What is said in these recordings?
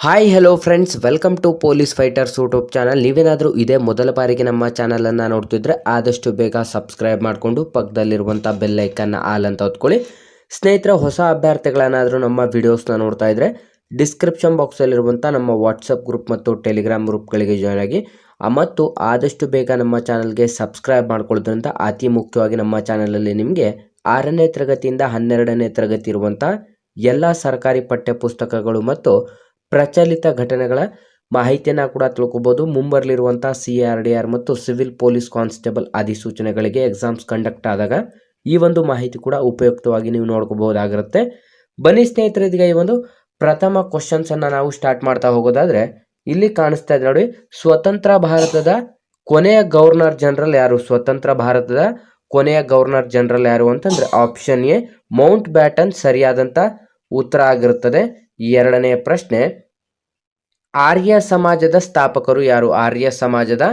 Hi hello friends welcome to police fighters YouTube channel ನೀವೇನಾದರೂ ಇದೇ ಮೊದಲ ಬಾರಿಗೆ ನಮ್ಮ ಚಾನಲನ್ನು ನೋಡ್ತಿದ್ರೆ ಆದಷ್ಟು ಬೇಗ ಸಬ್ಸ್ಕ್ರೈಬ್ ಮಾಡಿಕೊಂಡು ಪಕ್ಕದಲ್ಲಿರುವಂಥ ಬೆಲ್ ಐಕನ್ನ ಆಲ್ ಅಂತ ಹೊತ್ಕೊಳ್ಳಿ. ಸ್ನೇಹಿತರ, ಹೊಸ ಅಭ್ಯರ್ಥಿಗಳನ್ನಾದರೂ ನಮ್ಮ ವಿಡಿಯೋಸ್ನ ನೋಡ್ತಾ ಇದ್ದರೆ ಡಿಸ್ಕ್ರಿಪ್ಷನ್ ಬಾಕ್ಸಲ್ಲಿರುವಂಥ ನಮ್ಮ ವಾಟ್ಸಪ್ ಗ್ರೂಪ್ ಮತ್ತು ಟೆಲಿಗ್ರಾಮ್ ಗ್ರೂಪ್ಗಳಿಗೆ ಜಾಯ್ನ್ ಆಗಿ. ಮತ್ತು ಆದಷ್ಟು ಬೇಗ ನಮ್ಮ ಚಾನಲ್ಗೆ ಸಬ್ಸ್ಕ್ರೈಬ್ ಮಾಡ್ಕೊಳ್ಳೋದ್ರಿಂದ ಅತಿ ಮುಖ್ಯವಾಗಿ ನಮ್ಮ ಚಾನಲಲ್ಲಿ ನಿಮಗೆ ಆರನೇ ತರಗತಿಯಿಂದ ಹನ್ನೆರಡನೇ ತರಗತಿ ಇರುವಂಥ ಎಲ್ಲ ಸರ್ಕಾರಿ ಪಠ್ಯ ಪುಸ್ತಕಗಳು ಮತ್ತು ಪ್ರಚಲಿತ ಘಟನೆಗಳ ಮಾಹಿತಿಯನ್ನು ಕೂಡ ತಿಳ್ಕೊಬೋದು. ಮುಂಬರಲಿರುವಂಥ ಸಿ ಆರ್ ಡಿ ಆರ್ ಮತ್ತು ಸಿವಿಲ್ ಪೊಲೀಸ್ ಕಾನ್ಸ್ಟೇಬಲ್ ಅಧಿಸೂಚನೆಗಳಿಗೆ ಎಕ್ಸಾಮ್ಸ್ ಕಂಡಕ್ಟ್ ಆದಾಗ ಈ ಒಂದು ಮಾಹಿತಿ ಕೂಡ ಉಪಯುಕ್ತವಾಗಿ ನೀವು ನೋಡ್ಕೋಬಹುದಾಗಿರುತ್ತೆ ಬನ್ನಿ ಸ್ನೇಹಿತರೆ ಇದೀಗ ಈ ಒಂದು ಪ್ರಥಮ ಕ್ವಶನ್ಸನ್ನು ನಾವು ಸ್ಟಾರ್ಟ್ ಮಾಡ್ತಾ ಹೋಗೋದಾದ್ರೆ, ಇಲ್ಲಿ ಕಾಣಿಸ್ತಾ ಇದೆ ನೋಡಿ, ಸ್ವತಂತ್ರ ಭಾರತದ ಕೊನೆಯ ಗವರ್ನರ್ ಜನರಲ್ ಯಾರು? ಸ್ವತಂತ್ರ ಭಾರತದ ಕೊನೆಯ ಗವರ್ನರ್ ಜನರಲ್ ಯಾರು ಅಂತಂದ್ರೆ ಆಪ್ಷನ್ ಎ ಮೌಂಟ್ ಬ್ಯಾಟನ್ ಸರಿಯಾದಂತ ಉತ್ತರ ಆಗಿರುತ್ತದೆ. ಎರಡನೆಯ ಪ್ರಶ್ನೆ, ಆರ್ಯ ಸಮಾಜದ ಸ್ಥಾಪಕರು ಯಾರು? ಆರ್ಯ ಸಮಾಜದ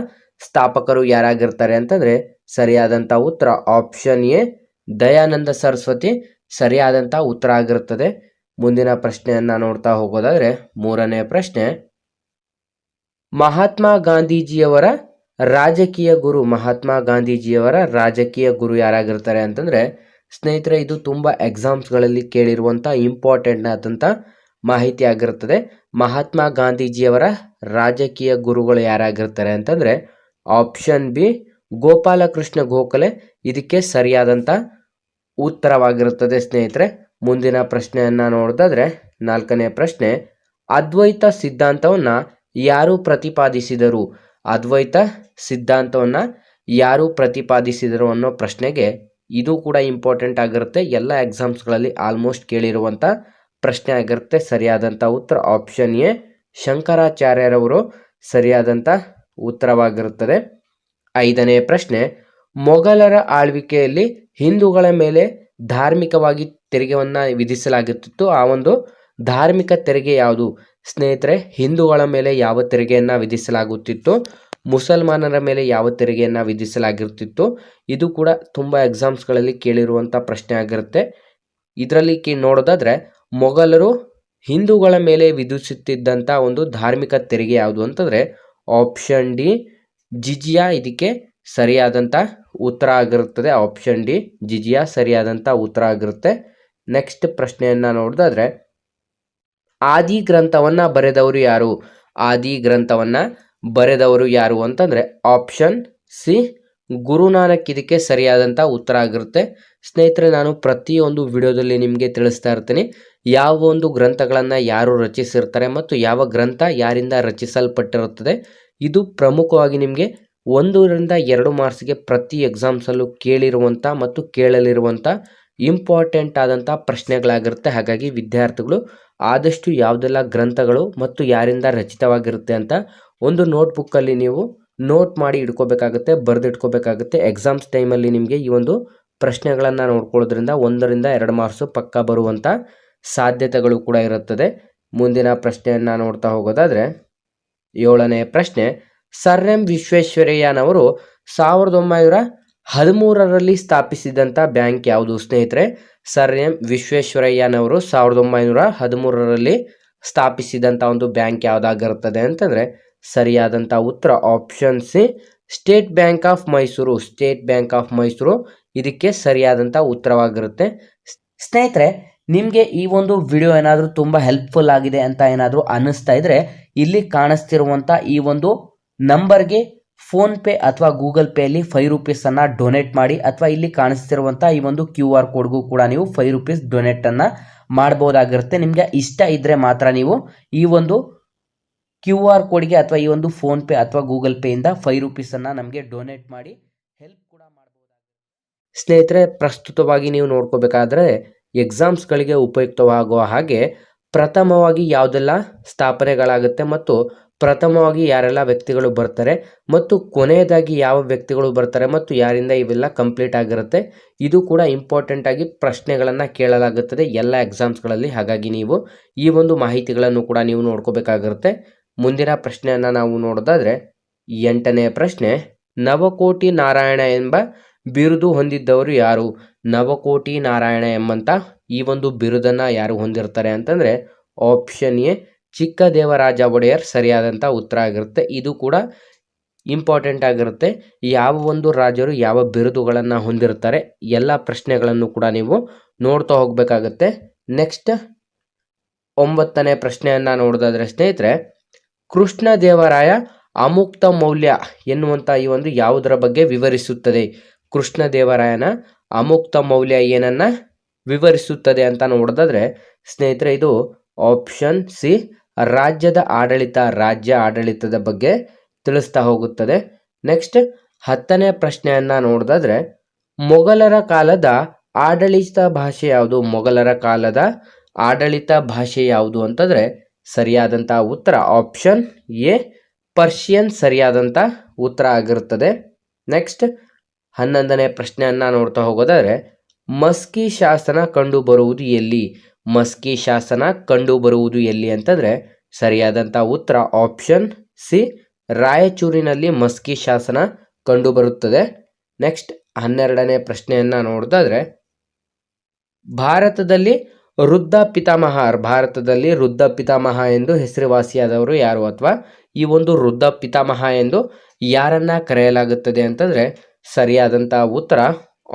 ಸ್ಥಾಪಕರು ಯಾರಾಗಿರ್ತಾರೆ ಅಂತಂದ್ರೆ ಸರಿಯಾದಂತ ಉತ್ತರ ಆಪ್ಷನ್ ಎ ದಯಾನಂದ ಸರಸ್ವತಿ, ಸರಿಯಾದಂತ ಉತ್ತರ ಆಗಿರುತ್ತದೆ. ಮುಂದಿನ ಪ್ರಶ್ನೆಯನ್ನ ನೋಡ್ತಾ ಹೋಗೋದಾದ್ರೆ ಮೂರನೇ ಪ್ರಶ್ನೆ, ಮಹಾತ್ಮ ಗಾಂಧೀಜಿಯವರ ರಾಜಕೀಯ ಗುರು, ಮಹಾತ್ಮ ಗಾಂಧೀಜಿಯವರ ರಾಜಕೀಯ ಗುರು ಯಾರಾಗಿರ್ತಾರೆ ಅಂತಂದ್ರೆ ಸ್ನೇಹಿತರೆ, ಇದು ತುಂಬಾ ಎಕ್ಸಾಮ್ಸ್ಗಳಲ್ಲಿ ಕೇಳಿರುವಂತ ಇಂಪಾರ್ಟೆಂಟ್ ಆದಂತ ಮಾಹಿತಿ ಆಗಿರುತ್ತದೆ ಮಹಾತ್ಮ ಗಾಂಧೀಜಿಯವರ ರಾಜಕೀಯ ಗುರುಗಳು ಯಾರಾಗಿರ್ತಾರೆ ಅಂತಂದ್ರೆ ಆಪ್ಷನ್ ಬಿ ಗೋಪಾಲಕೃಷ್ಣ ಗೋಖಲೆ. ಇದಕ್ಕೆ ಸರಿಯಾದಂತ ಉತ್ತರವಾಗಿರುತ್ತದೆ ಸ್ನೇಹಿತರೆ. ಮುಂದಿನ ಪ್ರಶ್ನೆಯನ್ನ ನೋಡೋದಾದ್ರೆ ನಾಲ್ಕನೇ ಪ್ರಶ್ನೆ, ಅದ್ವೈತ ಸಿದ್ಧಾಂತವನ್ನ ಯಾರು ಪ್ರತಿಪಾದಿಸಿದರು? ಅದ್ವೈತ ಸಿದ್ಧಾಂತವನ್ನ ಯಾರು ಪ್ರತಿಪಾದಿಸಿದರು ಅನ್ನೋ ಪ್ರಶ್ನೆಗೆ ಇದು ಕೂಡ ಇಂಪಾರ್ಟೆಂಟ್ ಆಗಿರುತ್ತೆ. ಎಲ್ಲ ಎಕ್ಸಾಮ್ಸ್ಗಳಲ್ಲಿ ಆಲ್ಮೋಸ್ಟ್ ಕೇಳಿರುವಂತ ಪ್ರಶ್ನೆ ಆಗಿರುತ್ತೆ ಸರಿಯಾದಂಥ ಉತ್ತರ ಆಪ್ಷನ್ ಎ ಶಂಕರಾಚಾರ್ಯರವರು ಸರಿಯಾದಂಥ ಉತ್ತರವಾಗಿರುತ್ತದೆ. ಐದನೇ ಪ್ರಶ್ನೆ, ಮೊಘಲರ ಆಳ್ವಿಕೆಯಲ್ಲಿ ಹಿಂದೂಗಳ ಮೇಲೆ ಧಾರ್ಮಿಕವಾಗಿ ತೆರಿಗೆವನ್ನು ವಿಧಿಸಲಾಗುತ್ತಿತ್ತು. ಆ ಒಂದು ಧಾರ್ಮಿಕ ತೆರಿಗೆ ಯಾವುದು? ಸ್ನೇಹಿತರೆ, ಹಿಂದೂಗಳ ಮೇಲೆ ಯಾವ ತೆರಿಗೆಯನ್ನು ವಿಧಿಸಲಾಗುತ್ತಿತ್ತು? ಮುಸಲ್ಮಾನರ ಮೇಲೆ ಯಾವ ತೆರಿಗೆಯನ್ನು ವಿಧಿಸಲಾಗಿರುತ್ತಿತ್ತು? ಇದು ಕೂಡ ತುಂಬ ಎಕ್ಸಾಮ್ಸ್ಗಳಲ್ಲಿ ಕೇಳಿರುವಂಥ ಪ್ರಶ್ನೆ ಆಗಿರುತ್ತೆ. ಇದರಲ್ಲಿ ಕಿ ನೋಡೋದಾದ್ರೆ ಮೊಘಲರು ಹಿಂದೂಗಳ ಮೇಲೆ ವಿಧಿಸುತ್ತಿದ್ದಂಥ ಒಂದು ಧಾರ್ಮಿಕ ತೆರಿಗೆ ಯಾವುದು ಅಂತಂದರೆ ಆಪ್ಷನ್ ಡಿ ಜಿಜಿಯಾ ಇದಕ್ಕೆ ಸರಿಯಾದಂಥ ಉತ್ತರ ಆಗಿರುತ್ತದೆ. ಆಪ್ಷನ್ ಡಿ ಜಿಜಿಯಾ ಸರಿಯಾದಂಥ ಉತ್ತರ ಆಗಿರುತ್ತೆ. ನೆಕ್ಸ್ಟ್ ಪ್ರಶ್ನೆಯನ್ನು ನೋಡಿದಾದ್ರೆ ಆದಿ ಗ್ರಂಥವನ್ನು ಬರೆದವರು ಯಾರು? ಆದಿ ಗ್ರಂಥವನ್ನು ಬರೆದವರು ಯಾರು ಅಂತಂದರೆ ಆಪ್ಷನ್ ಸಿ ಗುರುನಾನಕ್ ಇದಕ್ಕೆ ಸರಿಯಾದಂಥ ಉತ್ತರ ಆಗಿರುತ್ತೆ. ಸ್ನೇಹಿತರೆ, ನಾನು ಪ್ರತಿಯೊಂದು ವಿಡಿಯೋದಲ್ಲಿ ನಿಮಗೆ ತಿಳಿಸ್ತಾ ಇರ್ತೀನಿ. ಯಾವ ಒಂದು ಗ್ರಂಥಗಳನ್ನು ಯಾರು ರಚಿಸಿರ್ತಾರೆ ಮತ್ತು ಯಾವ ಗ್ರಂಥ ಯಾರಿಂದ ರಚಿಸಲ್ಪಟ್ಟಿರುತ್ತದೆ, ಇದು ಪ್ರಮುಖವಾಗಿ ನಿಮಗೆ ಒಂದರಿಂದ ಎರಡು ಮಾರ್ಕ್ಸ್ಗೆ ಪ್ರತಿ ಎಕ್ಸಾಮ್ಸಲ್ಲೂ ಕೇಳಿರುವಂಥ ಮತ್ತು ಕೇಳಲಿರುವಂಥ ಇಂಪಾರ್ಟೆಂಟ್ ಆದಂಥ ಪ್ರಶ್ನೆಗಳಾಗಿರುತ್ತೆ. ಹಾಗಾಗಿ ವಿದ್ಯಾರ್ಥಿಗಳು ಆದಷ್ಟು ಯಾವುದೆಲ್ಲ ಗ್ರಂಥಗಳು ಮತ್ತು ಯಾರಿಂದ ರಚಿತವಾಗಿರುತ್ತೆ ಅಂತ ಒಂದು ನೋಟ್ಬುಕ್ಕಲ್ಲಿ ನೀವು ನೋಟ್ ಮಾಡಿ ಇಟ್ಕೋಬೇಕಾಗುತ್ತೆ, ಬರೆದಿಟ್ಕೋಬೇಕಾಗುತ್ತೆ. ಎಕ್ಸಾಮ್ಸ್ ಟೈಮಲ್ಲಿ ನಿಮಗೆ ಈ ಒಂದು ಪ್ರಶ್ನೆಗಳನ್ನು ನೋಡ್ಕೊಳ್ಳೋದ್ರಿಂದ ಒಂದರಿಂದ ಎರಡು ಮಾರ್ಕ್ಸು ಪಕ್ಕ ಬರುವಂಥ ಸಾಧ್ಯತೆಗಳು ಕೂಡ ಇರುತ್ತದೆ. ಮುಂದಿನ ಪ್ರಶ್ನೆಯನ್ನು ನೋಡ್ತಾ ಹೋಗೋದಾದರೆ, ಏಳನೇ ಪ್ರಶ್ನೆ ಸರ್ ಎಂ ವಿಶ್ವೇಶ್ವರಯ್ಯನವರು ಸಾವಿರದ ಒಂಬೈನೂರ ಹದಿಮೂರರಲ್ಲಿ ಸ್ಥಾಪಿಸಿದಂಥ ಬ್ಯಾಂಕ್ ಯಾವುದು ಸ್ನೇಹಿತರೆ? ಸರ್ ಎಂ ವಿಶ್ವೇಶ್ವರಯ್ಯನವರು ಸಾವಿರದ ಒಂಬೈನೂರ ಹದಿಮೂರರಲ್ಲಿ ಸ್ಥಾಪಿಸಿದಂಥ ಒಂದು ಬ್ಯಾಂಕ್ ಯಾವುದಾಗಿರುತ್ತದೆ ಅಂತಂದರೆ ಸರಿಯಾದಂಥ ಉತ್ತರ option C, state bank of Mysuru. State bank of Mysuru ಇದಕ್ಕೆ ಸರಿಯಾದಂಥ ಉತ್ತರವಾಗಿರುತ್ತೆ. ಸ್ನೇಹಿತರೆ ನಿಮಗೆ ಈ ಒಂದು ವಿಡಿಯೋ ಏನಾದರೂ ತುಂಬ ಹೆಲ್ಪ್ಫುಲ್ ಆಗಿದೆ ಅಂತ ಏನಾದರೂ ಅನ್ನಿಸ್ತಾ ಇದ್ರೆ ಇಲ್ಲಿ ಕಾಣಿಸ್ತಿರುವಂಥ ಈ ಒಂದು ನಂಬರ್ಗೆ ಫೋನ್ ಪೇ ಅಥವಾ ಗೂಗಲ್ ಪೇಯಲ್ಲಿ ಫೈವ್ ರುಪೀಸನ್ನು ಡೊನೇಟ್ ಮಾಡಿ ಅಥವಾ ಇಲ್ಲಿ ಕಾಣಿಸ್ತಿರುವಂಥ ಈ ಒಂದು ಕ್ಯೂ ಆರ್ ಕೋಡ್ಗೂ ಕೂಡ ನೀವು ಫೈವ್ ರುಪೀಸ್ ಡೊನೇಟನ್ನು ಮಾಡ್ಬೋದಾಗಿರುತ್ತೆ. ನಿಮಗೆ ಇಷ್ಟ ಇದ್ದರೆ ಮಾತ್ರ ನೀವು ಈ ಒಂದು ಕ್ಯೂ ಆರ್ ಕೋಡ್ಗೆ ಅಥವಾ ಈ ಒಂದು ಫೋನ್ ಪೇ ಅಥವಾ ಗೂಗಲ್ ಪೇಯಿಂದ ಫೈವ್ ರುಪೀಸನ್ನು ನಮಗೆ ಡೊನೇಟ್ ಮಾಡಿ ಹೆಲ್ಪ್ ಕೂಡ ಮಾಡ್ಬೋದಾಗುತ್ತೆ ಸ್ನೇಹಿತರೆ, ಪ್ರಸ್ತುತವಾಗಿ ನೀವು ನೋಡ್ಕೋಬೇಕಾದ್ರೆ ಎಕ್ಸಾಮ್ಸ್ಗಳಿಗೆ ಉಪಯುಕ್ತವಾಗುವ ಹಾಗೆ ಪ್ರಥಮವಾಗಿ ಯಾವುದೆಲ್ಲ ಸ್ಥಾಪನೆಗಳಾಗುತ್ತೆ ಮತ್ತು ಪ್ರಥಮವಾಗಿ ಯಾರೆಲ್ಲ ವ್ಯಕ್ತಿಗಳು ಬರ್ತಾರೆ ಮತ್ತು ಕೊನೆಯದಾಗಿ ಯಾವ ವ್ಯಕ್ತಿಗಳು ಬರ್ತಾರೆ ಮತ್ತು ಯಾರಿಂದ ಇವೆಲ್ಲ ಕಂಪ್ಲೀಟ್ ಆಗಿರುತ್ತೆ, ಇದು ಕೂಡ ಇಂಪಾರ್ಟೆಂಟ್ ಆಗಿ ಪ್ರಶ್ನೆಗಳನ್ನು ಕೇಳಲಾಗುತ್ತದೆ ಎಲ್ಲ ಎಕ್ಸಾಮ್ಸ್ಗಳಲ್ಲಿ. ಹಾಗಾಗಿ ನೀವು ಈ ಒಂದು ಮಾಹಿತಿಗಳನ್ನು ಕೂಡ ನೀವು ನೋಡ್ಕೋಬೇಕಾಗಿರುತ್ತೆ. ಮುಂದಿನ ಪ್ರಶ್ನೆಯನ್ನು ನಾವು ನೋಡೋದಾದ್ರೆ ಎಂಟನೆಯ ಪ್ರಶ್ನೆ, ನವಕೋಟಿ ನಾರಾಯಣ ಎಂಬ ಬಿರುದು ಹೊಂದಿದ್ದವರು ಯಾರು? ನವಕೋಟಿ ನಾರಾಯಣ ಎಂಬಂತ ಈ ಒಂದು ಬಿರುದನ್ನ ಯಾರು ಹೊಂದಿರ್ತಾರೆ ಅಂತಂದ್ರೆ ಆಪ್ಷನ್ ಎ ಚಿಕ್ಕದೇವರಾಜ ಒಡೆಯರ್ ಸರಿಯಾದಂಥ ಉತ್ತರ ಆಗಿರುತ್ತೆ. ಇದು ಕೂಡ ಇಂಪಾರ್ಟೆಂಟ್ ಆಗಿರುತ್ತೆ. ಯಾವ ಒಂದು ರಾಜರು ಯಾವ ಬಿರುದುಗಳನ್ನು ಹೊಂದಿರ್ತಾರೆ ಎಲ್ಲ ಪ್ರಶ್ನೆಗಳನ್ನು ಕೂಡ ನೀವು ನೋಡ್ತಾ ಹೋಗಬೇಕಾಗತ್ತೆ. ನೆಕ್ಸ್ಟ್ ಒಂಬತ್ತನೇ ಪ್ರಶ್ನೆಯನ್ನು ನೋಡೋದಾದ್ರೆ ಸ್ನೇಹಿತರೆ ಕೃಷ್ಣ ದೇವರಾಯ ಅಮುಕ್ತ ಮೌಲ್ಯ ಎನ್ನುವಂಥ ಈ ಒಂದು ಯಾವುದರ ಬಗ್ಗೆ ವಿವರಿಸುತ್ತದೆ? ಕೃಷ್ಣ ದೇವರಾಯನ ಅಮುಕ್ತ ಮೌಲ್ಯ ಏನನ್ನ ವಿವರಿಸುತ್ತದೆ ಅಂತ ನೋಡೋದಾದ್ರೆ, ಸ್ನೇಹಿತರೆ, ಇದು ಆಪ್ಷನ್ ಸಿ ರಾಜ್ಯದ ಆಡಳಿತ, ರಾಜ್ಯ ಆಡಳಿತದ ಬಗ್ಗೆ ತಿಳಿಸ್ತಾ ಹೋಗುತ್ತದೆ. ನೆಕ್ಸ್ಟ್ ಹತ್ತನೇ ಪ್ರಶ್ನೆಯನ್ನ ನೋಡೋದಾದ್ರೆ, ಮೊಘಲರ ಕಾಲದ ಆಡಳಿತ ಭಾಷೆ ಯಾವುದು? ಮೊಘಲರ ಕಾಲದ ಆಡಳಿತ ಭಾಷೆ ಯಾವುದು ಅಂತಂದ್ರೆ ಸರಿಯಾದಂಥ ಉತ್ತರ ಆಪ್ಷನ್ ಎ ಪರ್ಷಿಯನ್ ಸರಿಯಾದಂಥ ಉತ್ತರ ಆಗಿರುತ್ತದೆ. ನೆಕ್ಸ್ಟ್ ಹನ್ನೊಂದನೇ ಪ್ರಶ್ನೆಯನ್ನು ನೋಡ್ತಾ ಹೋಗೋದಾದ್ರೆ, ಮಸ್ಕಿ ಶಾಸನ ಕಂಡು ಬರುವುದು ಎಲ್ಲಿ? ಮಸ್ಕಿ ಶಾಸನ ಕಂಡು ಬರುವುದು ಎಲ್ಲಿ ಅಂತಂದರೆ ಸರಿಯಾದಂಥ ಉತ್ತರ ಆಪ್ಷನ್ ಸಿ, ರಾಯಚೂರಿನಲ್ಲಿ ಮಸ್ಕಿ ಶಾಸನ ಕಂಡು ಬರುತ್ತದೆ. ನೆಕ್ಸ್ಟ್ ಹನ್ನೆರಡನೇ ಪ್ರಶ್ನೆಯನ್ನು ನೋಡೋದಾದ್ರೆ, ಭಾರತದಲ್ಲಿ ವೃದ್ಧ ಪಿತಾಮಹ, ಭಾರತದಲ್ಲಿ ವೃದ್ಧ ಪಿತಾಮಹ ಎಂದು ಹೆಸರುವಾಸಿಯಾದವರು ಯಾರು ಅಥವಾ ಈ ಒಂದು ವೃದ್ಧ ಪಿತಾಮಹ ಎಂದು ಯಾರನ್ನ ಕರೆಯಲಾಗುತ್ತದೆ ಅಂತಂದ್ರೆ ಸರಿಯಾದಂಥ ಉತ್ತರ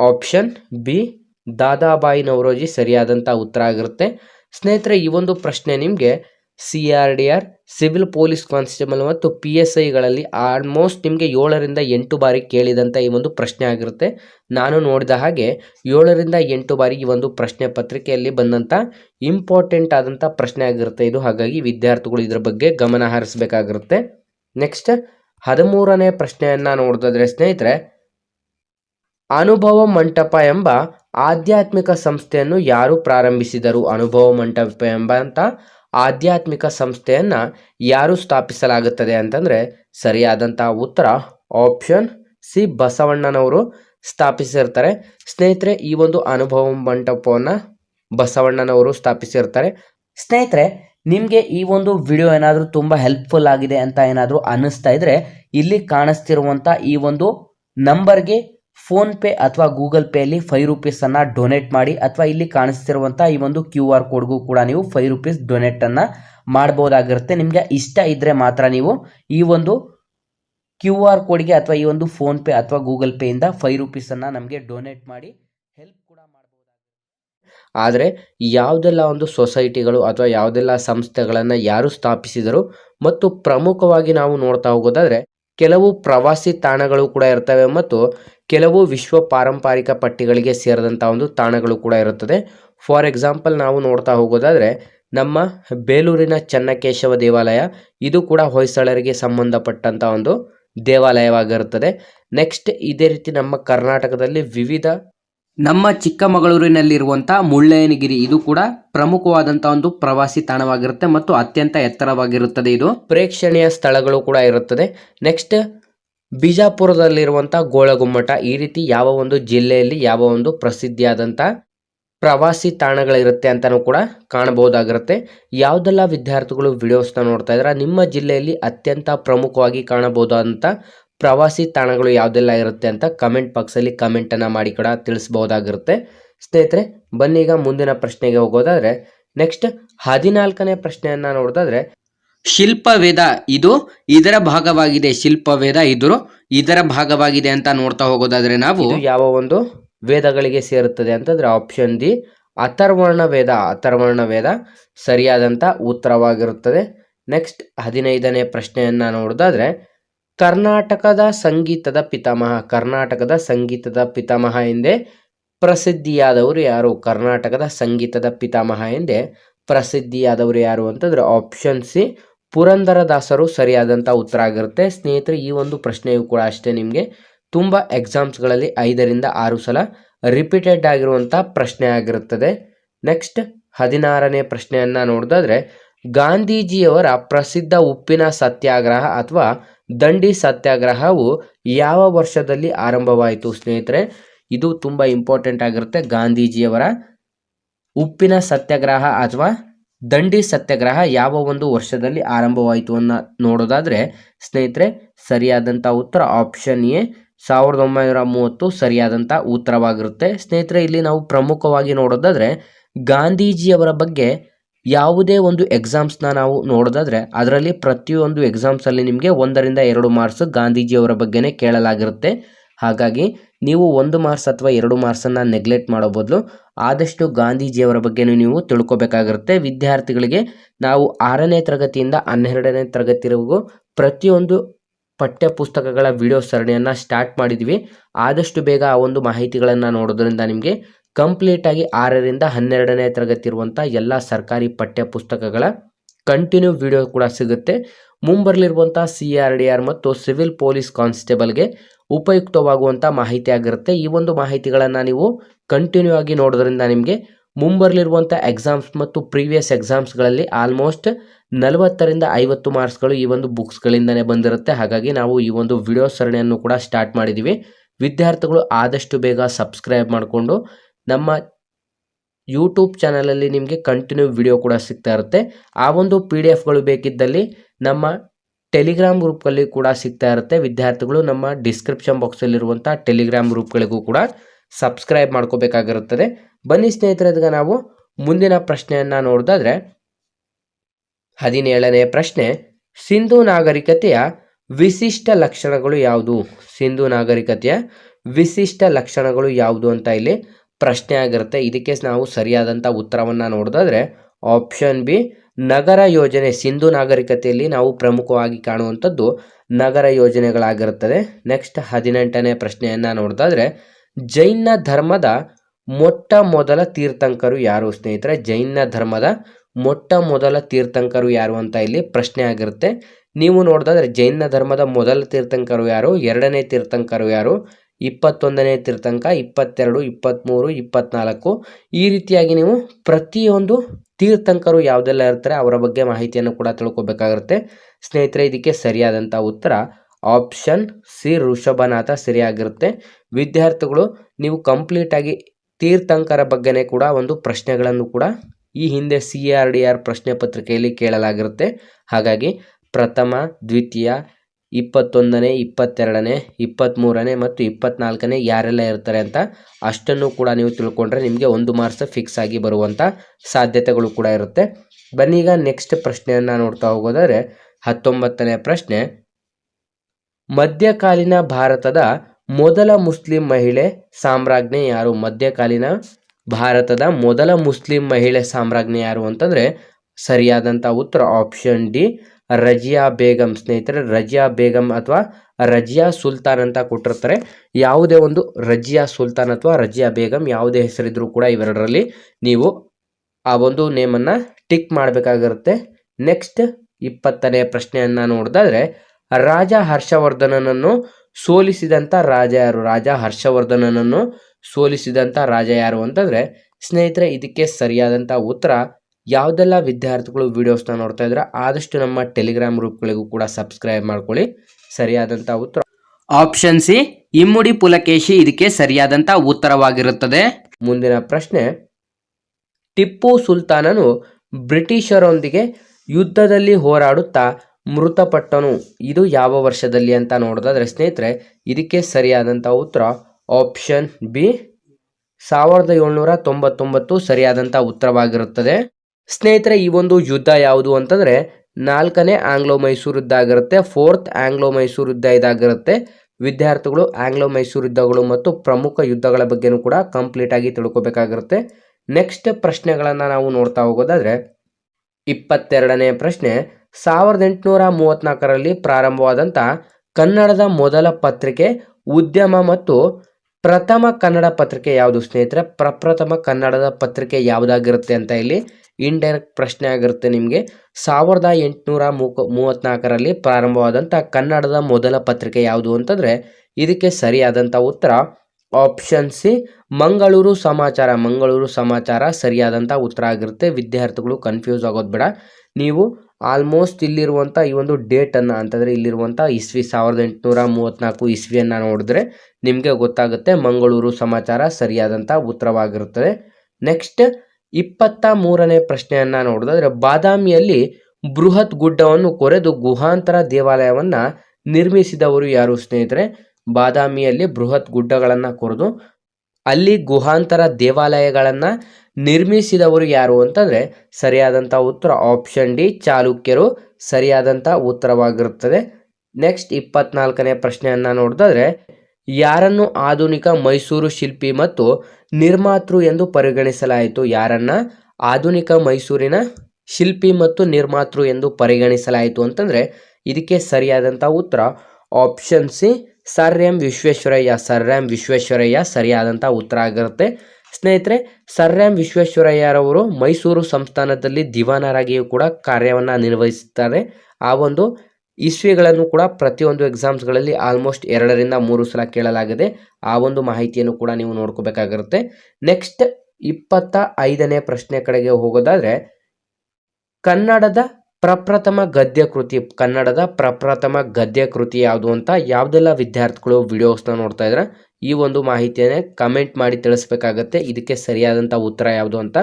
ಆಪ್ಷನ್ ಬಿ ದಾದಾಬಾಯಿ ನವರೋಜಿ ಸರಿಯಾದಂಥ ಉತ್ತರ ಆಗಿರುತ್ತೆ. ಸ್ನೇಹಿತರೆ, ಈ ಒಂದು ಪ್ರಶ್ನೆ ನಿಮಗೆ C R D R civil police constable ಮತ್ತು ಪಿ ಎಸ್ ಐಗಳಲ್ಲಿ ಆಲ್ಮೋಸ್ಟ್ ನಿಮಗೆ ಏಳರಿಂದ ಎಂಟು ಬಾರಿ ಕೇಳಿದಂಥ ಈ ಒಂದು ಪ್ರಶ್ನೆ ಆಗಿರುತ್ತೆ. ನಾನು ನೋಡಿದ ಹಾಗೆ ಏಳರಿಂದ ಎಂಟು ಬಾರಿ ಈ ಒಂದು ಪ್ರಶ್ನೆ ಪತ್ರಿಕೆಯಲ್ಲಿ ಬಂದಂಥ ಇಂಪಾರ್ಟೆಂಟ್ ಆದಂಥ ಪ್ರಶ್ನೆ ಆಗಿರುತ್ತೆ ಇದು. ಹಾಗಾಗಿ ವಿದ್ಯಾರ್ಥಿಗಳು ಇದರ ಬಗ್ಗೆ ಗಮನ ಹರಿಸಬೇಕಾಗಿರುತ್ತೆ. ನೆಕ್ಸ್ಟ್ ಹದಿಮೂರನೇ ಪ್ರಶ್ನೆಯನ್ನು ನೋಡಿದ್ರೆ ಸ್ನೇಹಿತರೆ ಅನುಭವ ಮಂಟಪ ಎಂಬ ಆಧ್ಯಾತ್ಮಿಕ ಸಂಸ್ಥೆಯನ್ನು ಯಾರು ಪ್ರಾರಂಭಿಸಿದರು? ಅನುಭವ ಮಂಟಪ ಎಂಬಂಥ ಆಧ್ಯಾತ್ಮಿಕ ಸಂಸ್ಥೆಯನ್ನು ಯಾರು ಸ್ಥಾಪಿಸಲಾಗುತ್ತದೆ ಅಂತಂದರೆ ಸರಿಯಾದಂಥ ಉತ್ತರ ಆಪ್ಷನ್ ಸಿ ಬಸವಣ್ಣನವರು ಸ್ಥಾಪಿಸಿರ್ತಾರೆ. ಸ್ನೇಹಿತರೆ, ಈ ಒಂದು ಅನುಭವ ಮಂಟಪವನ್ನು ಬಸವಣ್ಣನವರು ಸ್ಥಾಪಿಸಿರ್ತಾರೆ. ಸ್ನೇಹಿತರೆ, ನಿಮಗೆ ಈ ಒಂದು ವಿಡಿಯೋ ಏನಾದರೂ ತುಂಬ ಹೆಲ್ಪ್ಫುಲ್ ಆಗಿದೆ ಅಂತ ಏನಾದರೂ ಅನ್ನಿಸ್ತಾ ಇದ್ರೆ ಇಲ್ಲಿ ಕಾಣಿಸ್ತಿರುವಂಥ ಈ ಒಂದು ನಂಬರ್ಗೆ ಫೋನ್ ಪೇ ಅಥವಾ ಗೂಗಲ್ ಪೇಯಲ್ಲಿ ಫೈವ್ ರುಪೀಸನ್ನು ಡೊನೇಟ್ ಮಾಡಿ ಅಥವಾ ಇಲ್ಲಿ ಕಾಣಿಸ್ತಿರುವಂಥ ಈ ಒಂದು ಕ್ಯೂ ಆರ್ ಕೋಡ್ಗೂ ಕೂಡ ನೀವು ಫೈವ್ ರುಪೀಸ್ ಡೊನೇಟನ್ನು ಮಾಡ್ಬೋದಾಗಿರುತ್ತೆ. ನಿಮಗೆ ಇಷ್ಟ ಇದ್ದರೆ ಮಾತ್ರ ನೀವು ಈ ಒಂದು ಕ್ಯೂ ಆರ್ ಕೋಡ್ಗೆ ಅಥವಾ ಈ ಒಂದು ಫೋನ್ ಪೇ ಅಥವಾ ಗೂಗಲ್ ಪೇಯಿಂದ ಫೈವ್ ರುಪೀಸನ್ನು ನಮಗೆ ಡೊನೇಟ್ ಮಾಡಿ ಹೆಲ್ಪ್ ಕೂಡ ಆದರೆ ಯಾವುದೆಲ್ಲ ಒಂದು ಸೊಸೈಟಿಗಳು ಅಥವಾ ಯಾವುದೆಲ್ಲ ಸಂಸ್ಥೆಗಳನ್ನು ಯಾರು ಸ್ಥಾಪಿಸಿದರು ಮತ್ತು ಪ್ರಮುಖವಾಗಿ ನಾವು ನೋಡ್ತಾ ಹೋಗೋದಾದರೆ ಕೆಲವು ಪ್ರವಾಸಿ ತಾಣಗಳು ಕೂಡ ಇರ್ತವೆ ಮತ್ತು ಕೆಲವು ವಿಶ್ವ ಪಾರಂಪರಿಕ ಪಟ್ಟಿಗಳಿಗೆ ಸೇರಿದಂಥ ಒಂದು ತಾಣಗಳು ಕೂಡ ಇರುತ್ತದೆ. ಫಾರ್ ಎಕ್ಸಾಂಪಲ್ ನಾವು ನೋಡ್ತಾ ಹೋಗೋದಾದರೆ, ನಮ್ಮ ಬೇಲೂರಿನ ಚನ್ನಕೇಶವ ದೇವಾಲಯ, ಇದು ಕೂಡ ಹೊಯ್ಸಳರಿಗೆ ಸಂಬಂಧಪಟ್ಟಂಥ ಒಂದು ದೇವಾಲಯವಾಗಿರುತ್ತದೆ. ನೆಕ್ಸ್ಟ್ ಇದೇ ರೀತಿ ನಮ್ಮ ಕರ್ನಾಟಕದಲ್ಲಿ ವಿವಿಧ ನಮ್ಮ ಚಿಕ್ಕಮಗಳೂರಿನಲ್ಲಿರುವಂಥ ಮುಳ್ಳಯ್ಯನಗಿರಿ, ಇದು ಕೂಡ ಪ್ರಮುಖವಾದಂಥ ಒಂದು ಪ್ರವಾಸಿ ತಾಣವಾಗಿರುತ್ತೆ ಮತ್ತು ಅತ್ಯಂತ ಎತ್ತರವಾಗಿರುತ್ತದೆ ಇದು. ಪ್ರೇಕ್ಷಣೀಯ ಸ್ಥಳಗಳು ಕೂಡ ಇರುತ್ತದೆ. ನೆಕ್ಸ್ಟ್ ಬಿಜಾಪುರದಲ್ಲಿರುವಂಥ ಗೋಳಗುಮ್ಮಟ ಈ ರೀತಿ ಯಾವ ಒಂದು ಜಿಲ್ಲೆಯಲ್ಲಿ ಯಾವ ಒಂದು ಪ್ರಸಿದ್ಧಿಯಾದಂಥ ಪ್ರವಾಸಿ ತಾಣಗಳಿರುತ್ತೆ ಅಂತಲೂ ಕೂಡ ಕಾಣಬಹುದಾಗಿರುತ್ತೆ. ಯಾವುದೆಲ್ಲ ವಿದ್ಯಾರ್ಥಿಗಳು ವಿಡಿಯೋಸ್ನ ನೋಡ್ತಾ ಇದ್ದಾರೆ ನಿಮ್ಮ ಜಿಲ್ಲೆಯಲ್ಲಿ ಅತ್ಯಂತ ಪ್ರಮುಖವಾಗಿ ಕಾಣಬಹುದಾದಂಥ ಪ್ರವಾಸಿ ತಾಣಗಳು ಯಾವುದೆಲ್ಲ ಇರುತ್ತೆ ಅಂತ ಕಮೆಂಟ್ ಬಾಕ್ಸಲ್ಲಿ ಕಮೆಂಟನ್ನು ಮಾಡಿ ಕೂಡ ತಿಳಿಸಬಹುದಾಗಿರುತ್ತೆ. ಸ್ನೇಹಿತರೆ, ಬನ್ನಿ ಈಗ ಮುಂದಿನ ಪ್ರಶ್ನೆಗೆ ಹೋಗೋದಾದ್ರೆ ನೆಕ್ಸ್ಟ್ ಹದಿನಾಲ್ಕನೇ ಪ್ರಶ್ನೆಯನ್ನ ನೋಡೋದಾದ್ರೆ ಶಿಲ್ಪವೇದ ಇದು ಇದರ ಭಾಗವಾಗಿದೆ, ಶಿಲ್ಪವೇದ ಇದು ಇದರ ಭಾಗವಾಗಿದೆ ಅಂತ ನೋಡ್ತಾ ಹೋಗೋದಾದ್ರೆ ನಾವು ಯಾವ ಒಂದು ವೇದಗಳಿಗೆ ಸೇರುತ್ತದೆ ಅಂತಂದ್ರೆ ಆಪ್ಷನ್ ದಿ ಅಥರ್ವರ್ಣ ವೇದ. ಅಥರ್ವರ್ಣ ವೇದ ಸರಿಯಾದಂಥ ಉತ್ತರವಾಗಿರುತ್ತದೆ. ನೆಕ್ಸ್ಟ್ ಹದಿನೈದನೇ ಪ್ರಶ್ನೆಯನ್ನ ನೋಡೋದಾದ್ರೆ, ಕರ್ನಾಟಕದ ಸಂಗೀತದ ಪಿತಾಮಹ. ಕರ್ನಾಟಕದ ಸಂಗೀತದ ಪಿತಾಮಹ ಎಂದೇ ಪ್ರಸಿದ್ಧಿಯಾದವರು ಯಾರು? ಕರ್ನಾಟಕದ ಸಂಗೀತದ ಪಿತಾಮಹ ಎಂದೇ ಪ್ರಸಿದ್ಧಿಯಾದವರು ಯಾರು ಅಂತಂದ್ರೆ ಆಪ್ಷನ್ ಸಿ ಪುರಂದರದಾಸರು ಸರಿಯಾದಂಥ ಉತ್ತರ ಆಗಿರುತ್ತೆ. ಸ್ನೇಹಿತರೆ, ಈ ಒಂದು ಪ್ರಶ್ನೆಯು ಕೂಡ ಅಷ್ಟೇ ನಿಮಗೆ. ತುಂಬ ಎಕ್ಸಾಮ್ಸ್ಗಳಲ್ಲಿ ಐದರಿಂದ ಆರು ಸಲ ರಿಪೀಟೆಡ್ ಆಗಿರುವಂಥ ಪ್ರಶ್ನೆ ಆಗಿರುತ್ತದೆ. ನೆಕ್ಸ್ಟ್ ಹದಿನಾರನೇ ಪ್ರಶ್ನೆಯನ್ನು ನೋಡಿದಾದ್ರೆ, ಗಾಂಧೀಜಿಯವರ ಪ್ರಸಿದ್ಧ ಉಪ್ಪಿನ ಸತ್ಯಾಗ್ರಹ ಅಥವಾ ದಂಡಿ ಸತ್ಯಾಗ್ರಹವು ಯಾವ ವರ್ಷದಲ್ಲಿ ಆರಂಭವಾಯಿತು ಸ್ನೇಹಿತರೆ? ಇದು ತುಂಬ ಇಂಪಾರ್ಟೆಂಟ್ ಆಗಿರುತ್ತೆ. ಗಾಂಧೀಜಿಯವರ ಉಪ್ಪಿನ ಸತ್ಯಾಗ್ರಹ ಅಥವಾ ದಂಡಿ ಸತ್ಯಾಗ್ರಹ ಯಾವ ಒಂದು ವರ್ಷದಲ್ಲಿ ಆರಂಭವಾಯಿತು ಅನ್ನ ನೋಡೋದಾದ್ರೆ, ಸ್ನೇಹಿತರೆ ಸರಿಯಾದಂಥ ಉತ್ತರ ಆಪ್ಷನ್ ಎ ಸಾವಿರದ ಒಂಬೈನೂರ ಮೂವತ್ತು ಸರಿಯಾದಂಥ ಉತ್ತರವಾಗಿರುತ್ತೆ. ಸ್ನೇಹಿತರೆ, ಇಲ್ಲಿ ನಾವು ಪ್ರಮುಖವಾಗಿ ನೋಡೋದಾದ್ರೆ, ಗಾಂಧೀಜಿಯವರ ಬಗ್ಗೆ ಯಾವುದೇ ಒಂದು ಎಕ್ಸಾಮ್ಸ್ನ ನಾವು ನೋಡೋದಾದ್ರೆ, ಅದರಲ್ಲಿ ಪ್ರತಿಯೊಂದು ಎಕ್ಸಾಮ್ಸಲ್ಲಿ ನಿಮಗೆ ಒಂದರಿಂದ ಎರಡು ಮಾರ್ಕ್ಸ್ ಗಾಂಧೀಜಿಯವರ ಬಗ್ಗೆನೇ ಕೇಳಲಾಗಿರುತ್ತೆ. ಹಾಗಾಗಿ ನೀವು ಒಂದು ಮಾರ್ಕ್ಸ್ ಅಥವಾ ಎರಡು ಮಾರ್ಕ್ಸನ್ನು ನೆಗ್ಲೆಕ್ಟ್ ಮಾಡೋ ಬದಲು ಆದಷ್ಟು ಗಾಂಧೀಜಿಯವರ ಬಗ್ಗೆನೂ ನೀವು ತಿಳ್ಕೊಬೇಕಾಗಿರುತ್ತೆ. ವಿದ್ಯಾರ್ಥಿಗಳಿಗೆ ನಾವು ಆರನೇ ತರಗತಿಯಿಂದ ಹನ್ನೆರಡನೇ ತರಗತಿವರೆಗೂ ಪ್ರತಿಯೊಂದು ಪಠ್ಯ ಪುಸ್ತಕಗಳ ವಿಡಿಯೋ ಸರಣಿಯನ್ನು ಸ್ಟಾರ್ಟ್ ಮಾಡಿದ್ವಿ. ಆದಷ್ಟು ಬೇಗ ಆ ಒಂದು ಮಾಹಿತಿಗಳನ್ನು ನೋಡೋದ್ರಿಂದ ನಿಮಗೆ ಕಂಪ್ಲೀಟಾಗಿ ಆರರಿಂದ ಹನ್ನೆರಡನೇ ತರಗತಿ ಇರುವಂಥ ಎಲ್ಲ ಸರ್ಕಾರಿ ಪಠ್ಯ ಪುಸ್ತಕಗಳ ಕಂಟಿನ್ಯೂ ವಿಡಿಯೋ ಕೂಡ ಸಿಗುತ್ತೆ. ಮುಂಬರಲಿರುವಂಥ ಸಿ ಆರ್ ಡಿ ಆರ್ ಮತ್ತು ಸಿವಿಲ್ ಪೊಲೀಸ್ ಕಾನ್ಸ್ಟೇಬಲ್ಗೆ ಉಪಯುಕ್ತವಾಗುವಂಥ ಮಾಹಿತಿ ಆಗಿರುತ್ತೆ. ಈ ಒಂದು ಮಾಹಿತಿಗಳನ್ನು ನೀವು ಕಂಟಿನ್ಯೂ ಆಗಿ ನೋಡೋದ್ರಿಂದ ನಿಮಗೆ ಮುಂಬರಲಿರುವಂಥ ಎಕ್ಸಾಮ್ಸ್ ಮತ್ತು ಪ್ರೀವಿಯಸ್ ಎಕ್ಸಾಮ್ಸ್ಗಳಲ್ಲಿ ಆಲ್ಮೋಸ್ಟ್ ನಲವತ್ತರಿಂದ ಐವತ್ತು ಮಾರ್ಕ್ಸ್ಗಳು ಈ ಒಂದು ಬುಕ್ಸ್ಗಳಿಂದನೇ ಬಂದಿರುತ್ತೆ. ಹಾಗಾಗಿ ನಾವು ಈ ಒಂದು ವಿಡಿಯೋ ಸರಣಿಯನ್ನು ಕೂಡ ಸ್ಟಾರ್ಟ್ ಮಾಡಿದ್ದೀವಿ ವಿದ್ಯಾರ್ಥಿಗಳು ಆದಷ್ಟು ಬೇಗ ಸಬ್ಸ್ಕ್ರೈಬ್ ಮಾಡಿಕೊಂಡು ನಮ್ಮ ಯೂಟ್ಯೂಬ್ ಚಾನಲಲ್ಲಿ ನಿಮಗೆ ಕಂಟಿನ್ಯೂ ವಿಡಿಯೋ ಕೂಡ ಸಿಗ್ತಾ ಇರುತ್ತೆ. ಆ ಒಂದು ಪಿ ಡಿ ಎಫ್ಗಳು ಬೇಕಿದ್ದಲ್ಲಿ ನಮ್ಮ ಟೆಲಿಗ್ರಾಮ್ ಗ್ರೂಪ್ಗಳಲ್ಲಿ ಕೂಡ ಸಿಗ್ತಾ ಇರುತ್ತೆ. ವಿದ್ಯಾರ್ಥಿಗಳು ನಮ್ಮ ಡಿಸ್ಕ್ರಿಪ್ಷನ್ ಬಾಕ್ಸಲ್ಲಿರುವಂಥ ಟೆಲಿಗ್ರಾಮ್ ಗ್ರೂಪ್ಗಳಿಗೂ ಕೂಡ ಸಬ್ಸ್ಕ್ರೈಬ್ ಮಾಡ್ಕೋಬೇಕಾಗಿರುತ್ತದೆ. ಬನ್ನಿ ಸ್ನೇಹಿತರೆ ನಾವು ಮುಂದಿನ ಪ್ರಶ್ನೆಯನ್ನು ನೋಡಿದಾದ್ರೆ, ಹದಿನೇಳನೇ ಪ್ರಶ್ನೆ, ಸಿಂಧು ನಾಗರಿಕತೆಯ ವಿಶಿಷ್ಟ ಲಕ್ಷಣಗಳು ಯಾವುದು? ಸಿಂಧು ನಾಗರಿಕತೆಯ ವಿಶಿಷ್ಟ ಲಕ್ಷಣಗಳು ಯಾವುದು ಅಂತ ಇಲ್ಲಿ ಪ್ರಶ್ನೆ ಆಗಿರುತ್ತೆ. ಇದಕ್ಕೆ ನಾವು ಸರಿಯಾದಂಥ ಉತ್ತರವನ್ನು ನೋಡೋದಾದ್ರೆ ಆಪ್ಷನ್ ಬಿ ನಗರ ಯೋಜನೆ ಸಿಂಧು ನಾಗರಿಕತೆಯಲ್ಲಿ ನಾವು ಪ್ರಮುಖವಾಗಿ ಕಾಣುವಂಥದ್ದು ನಗರ ಯೋಜನೆಗಳಾಗಿರುತ್ತದೆ. ನೆಕ್ಸ್ಟ್ ಹದಿನೆಂಟನೇ ಪ್ರಶ್ನೆಯನ್ನು ನೋಡೋದಾದ್ರೆ, ಜೈನ ಧರ್ಮದ ಮೊಟ್ಟ ಮೊದಲ ತೀರ್ಥಂಕರು ಯಾರು ಸ್ನೇಹಿತರೆ? ಜೈನ ಧರ್ಮದ ಮೊಟ್ಟ ಮೊದಲ ತೀರ್ಥಂಕರು ಯಾರು ಅಂತ ಇಲ್ಲಿ ಪ್ರಶ್ನೆ ಆಗಿರುತ್ತೆ. ನೀವು ನೋಡಿದ್ರೆ ಜೈನ ಧರ್ಮದ ಮೊದಲ ತೀರ್ಥಂಕರು ಯಾರು? ಎರಡನೇ ತೀರ್ಥಂಕರು ಯಾರು? ಇಪ್ಪತ್ತೊಂದನೇ ತೀರ್ಥಂಕ ಇಪ್ಪತ್ತೆರಡು ಇಪ್ಪತ್ತ್ಮೂರು ಇಪ್ಪತ್ನಾಲ್ಕು. ಈ ರೀತಿಯಾಗಿ ನೀವು ಪ್ರತಿಯೊಂದು ತೀರ್ಥಂಕರು ಯಾವುದೆಲ್ಲ ಇರ್ತಾರೆ ಅವರ ಬಗ್ಗೆ ಮಾಹಿತಿಯನ್ನು ಕೂಡ ತಿಳ್ಕೊಬೇಕಾಗಿರುತ್ತೆ ಸ್ನೇಹಿತರೆ, ಇದಕ್ಕೆ ಸರಿಯಾದಂಥ ಉತ್ತರ ಆಪ್ಷನ್ ಸಿ, ಋಷಭನಾಥ ಸರಿಯಾಗಿರುತ್ತೆ. ವಿದ್ಯಾರ್ಥಿಗಳು, ನೀವು ಕಂಪ್ಲೀಟಾಗಿ ತೀರ್ಥಂಕರ ಬಗ್ಗೆನೇ ಕೂಡ ಒಂದು ಪ್ರಶ್ನೆಗಳನ್ನು ಕೂಡ ಈ ಹಿಂದೆ ಸಿ ಆರ್ ಡಿ ಆರ್ ಪ್ರಶ್ನೆ ಪತ್ರಿಕೆಯಲ್ಲಿ ಕೇಳಲಾಗಿರುತ್ತೆ. ಹಾಗಾಗಿ ಪ್ರಥಮ, ದ್ವಿತೀಯ ಇಪ್ಪತ್ತೊಂದನೇ, ಇಪ್ಪತ್ತೆರಡನೇ ಇಪ್ಪತ್ತ್ಮೂರನೇ ಮತ್ತು ಇಪ್ಪತ್ನಾಲ್ಕನೇ ಯಾರೆಲ್ಲ ಇರ್ತಾರೆ ಅಂತ ಅಷ್ಟನ್ನು ಕೂಡ ನೀವು ತಿಳ್ಕೊಂಡ್ರೆ ನಿಮಗೆ ಒಂದು ಮಾರ್ಕ್ಸ್ ಫಿಕ್ಸ್ ಆಗಿ ಬರುವಂಥ ಸಾಧ್ಯತೆಗಳು ಕೂಡ ಇರುತ್ತೆ. ಬನ್ನಿ ಈಗ ನೆಕ್ಸ್ಟ್ ಪ್ರಶ್ನೆಯನ್ನು ನೋಡ್ತಾ ಹೋಗೋದಾದ್ರೆ ಹತ್ತೊಂಬತ್ತನೇ ಪ್ರಶ್ನೆ. ಮಧ್ಯಕಾಲೀನ ಭಾರತದ ಮೊದಲ ಮುಸ್ಲಿಂ ಮಹಿಳೆ ಸಾಮ್ರಾಜ್ಞೆ ಯಾರು? ಮಧ್ಯಕಾಲೀನ ಭಾರತದ ಮೊದಲ ಮುಸ್ಲಿಂ ಮಹಿಳೆ ಸಾಮ್ರಾಜ್ಞೆ ಯಾರು ಅಂತಂದರೆ ಸರಿಯಾದಂಥ ಉತ್ತರ ಆಪ್ಷನ್ ಡಿ ರಜಿಯಾ ಬೇಗಂ ಸ್ನೇಹಿತರೆ, ರಜಿಯಾ ಬೇಗಂ ಅಥವಾ ರಜಿಯಾ ಸುಲ್ತಾನ್ ಅಂತ ಕೊಟ್ಟಿರ್ತಾರೆ. ಯಾವುದೇ ಒಂದು ರಜಿಯಾ ಸುಲ್ತಾನ್ ಅಥವಾ ರಜಿಯಾ ಬೇಗಂ ಯಾವುದೇ ಹೆಸರಿದ್ರೂ ಕೂಡ ಇವೆರಡರಲ್ಲಿ ನೀವು ಆ ಒಂದು ನೇಮನ್ನು ಟಿಕ್ ಮಾಡಬೇಕಾಗಿರುತ್ತೆ. ನೆಕ್ಸ್ಟ್ ಇಪ್ಪತ್ತನೇ ಪ್ರಶ್ನೆಯನ್ನು ನೋಡಿದಾದ್ರೆ, ರಾಜ ಹರ್ಷವರ್ಧನನನ್ನು ಸೋಲಿಸಿದಂಥ ರಾಜ ಯಾರು? ರಾಜ ಹರ್ಷವರ್ಧನನನ್ನು ಸೋಲಿಸಿದಂಥ ರಾಜ ಯಾರು ಅಂತಂದರೆ, ಸ್ನೇಹಿತರೆ, ಇದಕ್ಕೆ ಸರಿಯಾದಂಥ ಉತ್ತರ ಯಾವುದೆಲ್ಲ ವಿದ್ಯಾರ್ಥಿಗಳು ವಿಡಿಯೋಸ್ನ ನೋಡ್ತಾ ಇದ್ರೆ ಆದಷ್ಟು ನಮ್ಮ ಟೆಲಿಗ್ರಾಮ್ ಗ್ರೂಪ್ಗಳಿಗೂ ಕೂಡ ಸಬ್ಸ್ಕ್ರೈಬ್ ಮಾಡ್ಕೊಳ್ಳಿ. ಸರಿಯಾದಂಥ ಉತ್ತರ ಆಪ್ಷನ್ ಸಿ ಇಮ್ಮುಡಿ ಪುಲಕೇಶಿ ಇದಕ್ಕೆ ಸರಿಯಾದಂಥ ಉತ್ತರವಾಗಿರುತ್ತದೆ. ಮುಂದಿನ ಪ್ರಶ್ನೆ ಟಿಪ್ಪು ಸುಲ್ತಾನನು ಬ್ರಿಟಿಷರೊಂದಿಗೆ ಯುದ್ಧದಲ್ಲಿ ಹೋರಾಡುತ್ತಾ ಮೃತಪಟ್ಟನು. ಇದು ಯಾವ ವರ್ಷದಲ್ಲಿ ಅಂತ ನೋಡೋದಾದ್ರೆ ಸ್ನೇಹಿತರೆ ಇದಕ್ಕೆ ಸರಿಯಾದಂಥ ಉತ್ತರ ಆಪ್ಷನ್ ಬಿ ಸಾವಿರದ ಏಳ್ನೂರ ತೊಂಬತ್ತೊಂಬತ್ತು ಸರಿಯಾದಂಥ ಉತ್ತರವಾಗಿರುತ್ತದೆ. ಸ್ನೇಹಿತರೆ, ಈ ಒಂದು ಯುದ್ಧ ಯಾವುದು ಅಂತಂದರೆ, ನಾಲ್ಕನೇ ಆಂಗ್ಲೋ ಮೈಸೂರು ಯುದ್ಧ ಆಗಿರುತ್ತೆ, ಫೋರ್ತ್ ಆಂಗ್ಲೋ ಮೈಸೂರು ಯುದ್ಧ ಇದಾಗಿರುತ್ತೆ. ವಿದ್ಯಾರ್ಥಿಗಳು ಆಂಗ್ಲೋ ಮೈಸೂರು ಯುದ್ಧಗಳು ಮತ್ತು ಪ್ರಮುಖ ಯುದ್ಧಗಳ ಬಗ್ಗೆನೂ ಕೂಡ ಕಂಪ್ಲೀಟ್ ಆಗಿ ತಿಳ್ಕೊಬೇಕಾಗಿರುತ್ತೆ. ನೆಕ್ಸ್ಟ್ ಪ್ರಶ್ನೆಗಳನ್ನು ನಾವು ನೋಡ್ತಾ ಹೋಗೋದಾದರೆ, ಇಪ್ಪತ್ತೆರಡನೇ ಪ್ರಶ್ನೆ, ಸಾವಿರದ ಎಂಟುನೂರ ಮೂವತ್ತ್ನಾಲ್ಕರಲ್ಲಿ ಪ್ರಾರಂಭವಾದಂಥ ಕನ್ನಡದ ಮೊದಲ ಪತ್ರಿಕೆ, ಉದ್ಯಮ ಮತ್ತು ಪ್ರಥಮ ಕನ್ನಡ ಪತ್ರಿಕೆ ಯಾವುದು ಸ್ನೇಹಿತರೆ? ಪ್ರಪ್ರಥಮ ಕನ್ನಡದ ಪತ್ರಿಕೆ ಯಾವುದಾಗಿರುತ್ತೆ ಅಂತ ಇಲ್ಲಿ ಇಂಡೈರೆಕ್ಟ್ ಪ್ರಶ್ನೆ ಆಗಿರುತ್ತೆ ನಿಮಗೆ. ಸಾವಿರದ ಎಂಟುನೂರ ಮೂಕ ಮೂವತ್ತ್ನಾಲ್ಕರಲ್ಲಿ ಪ್ರಾರಂಭವಾದಂಥ ಕನ್ನಡದ ಮೊದಲ ಪತ್ರಿಕೆ ಯಾವುದು ಅಂತಂದರೆ, ಇದಕ್ಕೆ ಸರಿಯಾದಂಥ ಉತ್ತರ ಆಪ್ಷನ್ ಸಿ, ಮಂಗಳೂರು ಸಮಾಚಾರ. ಮಂಗಳೂರು ಸಮಾಚಾರ ಸರಿಯಾದಂಥ ಉತ್ತರ ಆಗಿರುತ್ತೆ. ವಿದ್ಯಾರ್ಥಿಗಳು ಕನ್ಫ್ಯೂಸ್ ಆಗೋದು ಬೇಡ. ನೀವು ಆಲ್ಮೋಸ್ಟ್ ಇಲ್ಲಿರುವಂಥ ಈ ಒಂದು ಡೇಟನ್ನು ಅಂತಂದರೆ ಇಲ್ಲಿರುವಂಥ ಇಸ್ವಿ, ಸಾವಿರದ ಎಂಟುನೂರ ಮೂವತ್ತ್ನಾಲ್ಕು ಇಸ್ವಿಯನ್ನು ನೋಡಿದ್ರೆ ನಿಮಗೆ ಗೊತ್ತಾಗುತ್ತೆ ಮಂಗಳೂರು ಸಮಾಚಾರ ಸರಿಯಾದಂಥ ಉತ್ತರವಾಗಿರುತ್ತದೆ. ನೆಕ್ಸ್ಟ್ ಇಪ್ಪತ್ತ ಮೂರನೇ ಪ್ರಶ್ನೆಯನ್ನು ನೋಡಿದ್ರೆ ಬಾದಾಮಿಯಲ್ಲಿ ಬೃಹತ್ ಗುಡ್ಡವನ್ನು ಕೊರೆದು ಗುಹಾಂತರ ದೇವಾಲಯವನ್ನು ನಿರ್ಮಿಸಿದವರು ಯಾರು ಸ್ನೇಹಿತರೆ? ಬಾದಾಮಿಯಲ್ಲಿ ಬೃಹತ್ ಗುಡ್ಡಗಳನ್ನು ಕೊರೆದು ಅಲ್ಲಿ ಗುಹಾಂತರ ದೇವಾಲಯಗಳನ್ನು ನಿರ್ಮಿಸಿದವರು ಯಾರು ಅಂತಂದರೆ ಸರಿಯಾದಂಥ ಉತ್ತರ ಆಪ್ಷನ್ ಡಿ ಚಾಲುಕ್ಯರು. ಸರಿಯಾದಂಥ ಉತ್ತರವಾಗಿರುತ್ತದೆ. ನೆಕ್ಸ್ಟ್ ಇಪ್ಪತ್ನಾಲ್ಕನೇ ಪ್ರಶ್ನೆಯನ್ನು ನೋಡಿದ್ರೆ ಯಾರನ್ನು ಆಧುನಿಕ ಮೈಸೂರು ಶಿಲ್ಪಿ ಮತ್ತು ನಿರ್ಮಾತೃ ಎಂದು ಪರಿಗಣಿಸಲಾಯಿತು? ಯಾರನ್ನ? ಆಧುನಿಕ ಮೈಸೂರಿನ ಶಿಲ್ಪಿ ಮತ್ತು ನಿರ್ಮಾತೃ ಎಂದು ಪರಿಗಣಿಸಲಾಯಿತು ಅಂತಂದರೆ ಇದಕ್ಕೆ ಸರಿಯಾದಂಥ ಉತ್ತರ option C sir M Visvesvaraya. Sir M Visvesvaraya ಸರಿಯಾದಂಥ ಉತ್ತರ ಆಗಿರುತ್ತೆ. ಸ್ನೇಹಿತರೆ ಸರ್ ಎಂ ವಿಶ್ವೇಶ್ವರಯ್ಯರವರು ಮೈಸೂರು ಸಂಸ್ಥಾನದಲ್ಲಿ ದಿವಾನರಾಗಿಯೂ ಕೂಡ ಕಾರ್ಯವನ್ನು ನಿರ್ವಹಿಸುತ್ತಾರೆ. ಆ ಒಂದು ಇಸ್ವಿಗಳನ್ನು ಕೂಡ ಪ್ರತಿಯೊಂದು ಎಕ್ಸಾಮ್ಸ್ಗಳಲ್ಲಿ ಆಲ್ಮೋಸ್ಟ್ ಎರಡರಿಂದ ಮೂರು ಸಲ ಕೇಳಲಾಗಿದೆ. ಆ ಒಂದು ಮಾಹಿತಿಯನ್ನು ಕೂಡ ನೀವು ನೋಡ್ಕೋಬೇಕಾಗಿರುತ್ತೆ. ನೆಕ್ಸ್ಟ್ ಇಪ್ಪತ್ತ ಐದನೇ ಪ್ರಶ್ನೆ ಕಡೆಗೆ ಹೋಗೋದಾದ್ರೆ, ಕನ್ನಡದ ಪ್ರಪ್ರಥಮ ಗದ್ಯ ಕೃತಿ, ಕನ್ನಡದ ಪ್ರಪ್ರಥಮ ಗದ್ಯ ಕೃತಿ ಯಾವುದು ಅಂತ ಯಾವುದೆಲ್ಲ ವಿದ್ಯಾರ್ಥಿಗಳು ವಿಡಿಯೋಸ್ನ ನೋಡ್ತಾ ಇದ್ರೆ, ಈ ಒಂದು ಮಾಹಿತಿಯನ್ನೇ ಕಮೆಂಟ್ ಮಾಡಿ ತಿಳಿಸ್ಬೇಕಾಗತ್ತೆ. ಇದಕ್ಕೆ ಸರಿಯಾದಂಥ ಉತ್ತರ ಯಾವುದು ಅಂತ.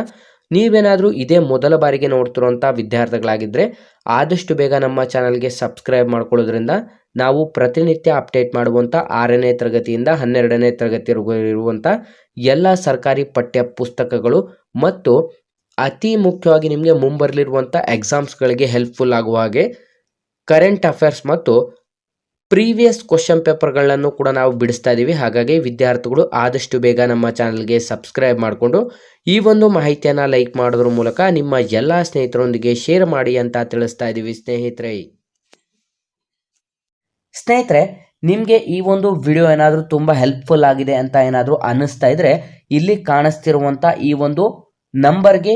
ನೀವೇನಾದರೂ ಇದೇ ಮೊದಲ ಬಾರಿಗೆ ನೋಡ್ತಿರುವಂಥ ವಿದ್ಯಾರ್ಥಿಗಳಾಗಿದ್ದರೆ ಆದಷ್ಟು ಬೇಗ ನಮ್ಮ ಚಾನಲ್ಗೆ ಸಬ್ಸ್ಕ್ರೈಬ್ ಮಾಡ್ಕೊಳ್ಳೋದ್ರಿಂದ ನಾವು ಪ್ರತಿನಿತ್ಯ ಅಪ್ಡೇಟ್ ಮಾಡುವಂಥ ಆರನೇ ತರಗತಿಯಿಂದ ಹನ್ನೆರಡನೇ ತರಗತಿ ಇರುವಂಥ ಎಲ್ಲ ಸರ್ಕಾರಿ ಪಠ್ಯ ಪುಸ್ತಕಗಳು ಮತ್ತು ಅತಿ ಮುಖ್ಯವಾಗಿ ನಿಮಗೆ ಮುಂಬರಲಿರುವಂಥ ಎಕ್ಸಾಮ್ಸ್ಗಳಿಗೆ ಹೆಲ್ಪ್ಫುಲ್ ಆಗುವ ಹಾಗೆ ಕರೆಂಟ್ ಅಫೇರ್ಸ್ ಮತ್ತು ಪ್ರೀವಿಯಸ್ ಕ್ವಶನ್ ಪೇಪರ್ಗಳನ್ನು ಕೂಡ ನಾವು ಬಿಡಿಸ್ತಾ ಇದ್ದೀವಿ ಹಾಗಾಗಿ ವಿದ್ಯಾರ್ಥಿಗಳು ಆದಷ್ಟು ಬೇಗ ನಮ್ಮ ಚಾನಲ್ಗೆ ಸಬ್ಸ್ಕ್ರೈಬ್ ಮಾಡಿಕೊಂಡು ಈ ಒಂದು ಮಾಹಿತಿಯನ್ನು ಲೈಕ್ ಮಾಡೋದ್ರ ಮೂಲಕ ನಿಮ್ಮ ಎಲ್ಲ ಸ್ನೇಹಿತರೊಂದಿಗೆ ಶೇರ್ ಮಾಡಿ ಅಂತ ತಿಳಿಸ್ತಾ ಇದ್ದೀವಿ ಸ್ನೇಹಿತರೆ. ಸ್ನೇಹಿತರೆ, ನಿಮಗೆ ಈ ಒಂದು ವಿಡಿಯೋ ಏನಾದರೂ ತುಂಬ ಹೆಲ್ಪ್ಫುಲ್ ಆಗಿದೆ ಅಂತ ಏನಾದರೂ ಅನ್ನಿಸ್ತಾ ಇದ್ರೆ ಇಲ್ಲಿ ಕಾಣಿಸ್ತಿರುವಂಥ ಈ ಒಂದು ನಂಬರ್ಗೆ